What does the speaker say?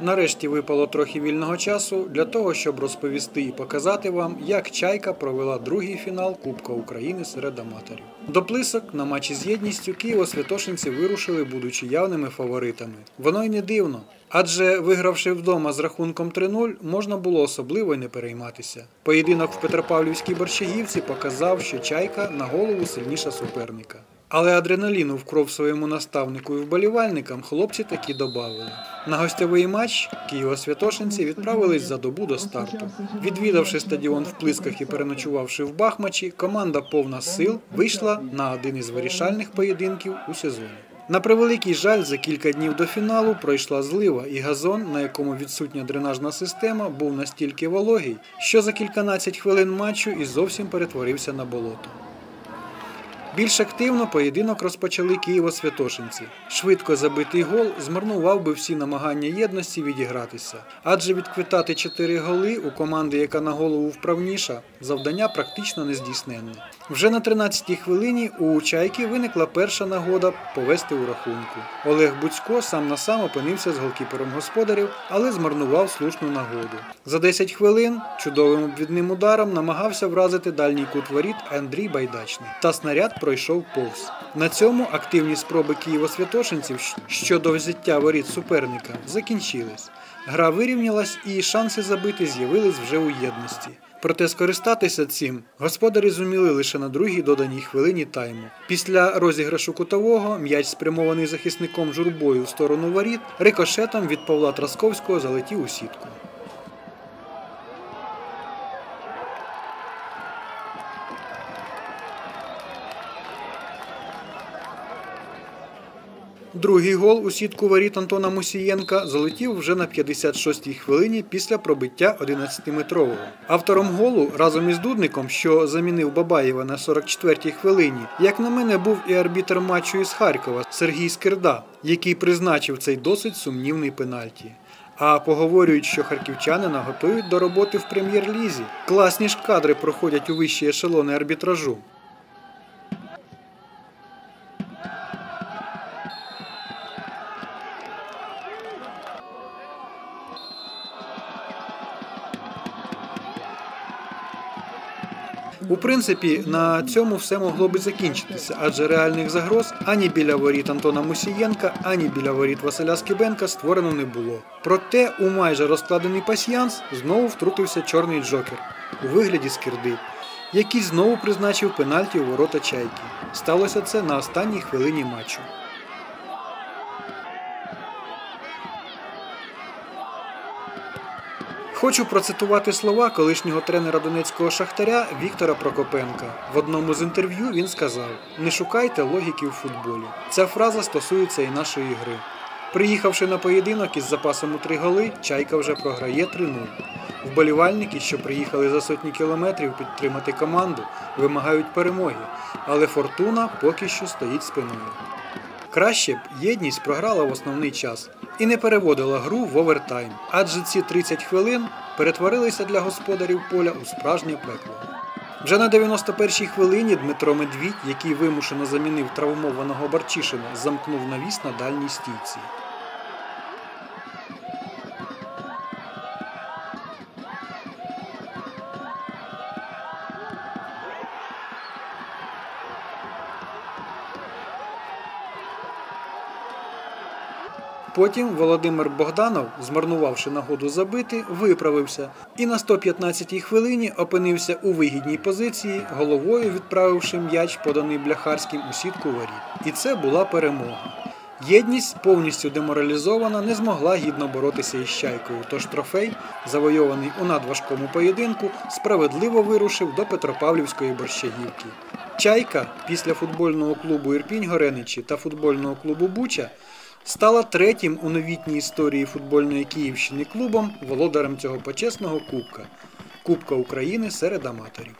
Нарешті випало трохи вільного часу для того, щоб розповісти і показати вам, як Чайка провела другий фінал Кубка України серед аматорів. До плисок на матчі з єдністю Києво-Святошинці вирушили, будучи явними фаворитами. Воно й не дивно. Адже вигравши вдома з рахунком 3-0, можна було особливо й не перейматися. Поєдинок в Петропавлівській Борщагівці показав, що чайка на голову сильніша суперника. Але адреналіну в кров своєму наставнику і вболівальникам хлопці таки додали. На гостьовий матч Києво-Святошинці відправились за добу до старту. Відвідавши стадіон в Плисках і переночувавши в Бахмачі, команда повна сил вийшла на один із вирішальних поєдинків у сезоні. На превеликий жаль, за кілька днів до фіналу пройшла злива, і газон, на якому відсутня дренажна система, був настільки вологий, що за кільканадцять хвилин матчу і зовсім перетворився на болото. Більш активно поєдинок розпочали Києво-Святошинці. Швидко забитий гол змарнував би всі намагання єдності відігратися, адже відквитати чотири голи у команди, яка на голову вправніша, завдання практично нездійсненне. Вже на 13-й хвилині у Чайки виникла перша нагода повести у рахунку. Олег Буцько сам на сам опинився з голкіпером господарів, але змарнував слушну нагоду. За 10 хвилин чудовим обвідним ударом намагався вразити дальній кут воріт Андрій Байдачний. Та снаряд пройшов повз. На цьому активні спроби Києво-Святошинців щодо взяття воріт суперника закінчились. Гра вирівнялась і шанси забити з'явились вже у єдності. Проте скористатися цим господарі зуміли лише на другій доданій хвилині тайму. Після розіграшу кутового м'яч, спрямований захисником журбою в сторону воріт, рикошетом від Павла Трасковського залетів у сітку. Другий гол у сітку воріт Антона Мусієнка залетів вже на 56-й хвилині після пробиття 11-метрового. Автором голу разом із Дудником, що замінив Бабаєва на 44-й хвилині, як на мене, був і арбітр матчу із Харкова Сергій Скирда, який призначив цей досить сумнівний пенальті. А поговорюють, що харківчанина готують до роботи в прем'єр-лізі. Класні ж кадри проходять у вищі ешелони арбітражу. У принципі, на цьому все могло би закінчитися, адже реальних загроз ані біля воріт Антона Мусієнка, ані біля воріт Василя Скибенка створено не було. Проте у майже розкладений пасьянс знову втрутився чорний джокер у вигляді скирди, який знову призначив пенальті у ворота чайки. Сталося це на останній хвилині матчу. Хочу процитувати слова колишнього тренера донецького шахтаря Віктора Прокопенка. В одному з інтерв'ю він сказав: Не шукайте логіки в футболі. Ця фраза стосується і нашої гри. Приїхавши на поєдинок із запасом у три голи, чайка вже програє 3-0. Вболівальники, що приїхали за сотні кілометрів підтримати команду, вимагають перемоги, але фортуна поки що стоїть спиною. Краще б єдність програла в основний час і не переводила гру в овертайм, адже ці 30 хвилин перетворилися для господарів поля у справжнє пекло. Вже на 91-й хвилині Дмитро Медвідь, який вимушено замінив травмованого Барчишина, замкнув навіс на дальній стійці. Потім Володимир Богданов, змарнувавши нагоду забити, виправився і на 115-й хвилині опинився у вигідній позиції, головою відправивши м'яч, поданий бляхарським у сітку воріт. І це була перемога. Єдність, повністю деморалізована, не змогла гідно боротися із чайкою. Тож трофей, завойований у надважкому поєдинку, справедливо вирушив до Петропавлівської борщагівки. Чайка після футбольного клубу Ірпінь Гореничі та футбольного клубу Буча стала третім у новітній історії футбольної Київщини клубом володарем цього почесного кубка Кубка України серед аматорів.